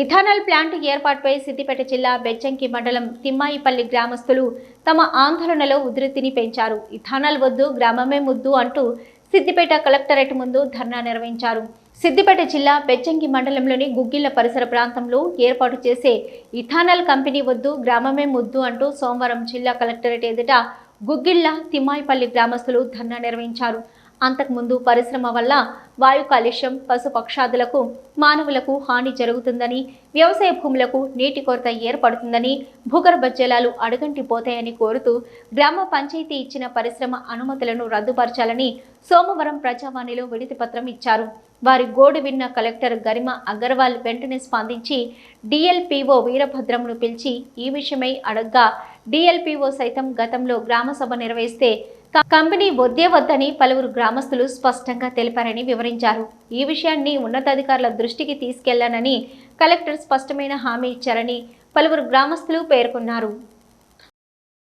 ఇథానల్ plant ఏర్పాటుపై సిద్దిపేట జిల్లా బెజ్జంకి మండలం తిమ్మాయిపల్లి గ్రామస్తులు తమ ఆందోళనలో ఉధృతిని పెంచారు. ఇథానల్ వద్దు గ్రామమే ముద్దు అంటూ సిద్దిపేట కలెక్టరేట్ ముందు ధర్నా నిర్వహించారు. సిద్దిపేట జిల్లా బెచ్చంగి మండలంలోని గుగ్గిళ్ళ పరిసర ప్రాంతంలో ఏర్పాటు చేసే ఇథానల్ కంపెనీ వద్దు గ్రామమే ముద్దు అంటూ సోమవారం జిల్లా కలెక్టరేట్ ఎదుట గుగ్గిళ్ళ తిమ్మాయిపల్లి గ్రామస్తులు ధర్నా నిర్వహించారు. అంతకుముందు పరిశ్రమ వల్ల వాయు కాలుష్యం పశుపక్షాదులకు మానవులకు హాని జరుగుతుందని వ్యవసాయ భూములకు నీటి కొరత ఏర్పడుతుందని భూగర్భ జలాలు అడుగంటిపోతాయని కోరుతూ గ్రామ పంచాయతీ ఇచ్చిన పరిశ్రమ అనుమతులను రద్దుపరచాలని సోమవారం ప్రజావాణిలో విడితిపత్రం ఇచ్చారు. వారి గోడు విన్న కలెక్టర్ గరిమ అగర్వాల్ వెంటనే స్పందించి డిఎల్పిఓ వీరభద్రంను పిలిచి ఈ విషయమై అడగ్గా డిఎల్పిఓ సైతం గతంలో గ్రామసభ నిర్వహిస్తే కంపెనీ వద్దే వద్దని పలువురు గ్రామస్తులు స్పష్టంగా తెలిపారని వివరించారు. ఈ విషయాన్ని ఉన్నతాధికారుల దృష్టికి తీసుకెళ్ళానని కలెక్టర్ స్పష్టమైన హామీ ఇచ్చారని పలువురు గ్రామస్తులు పేర్కొన్నారు.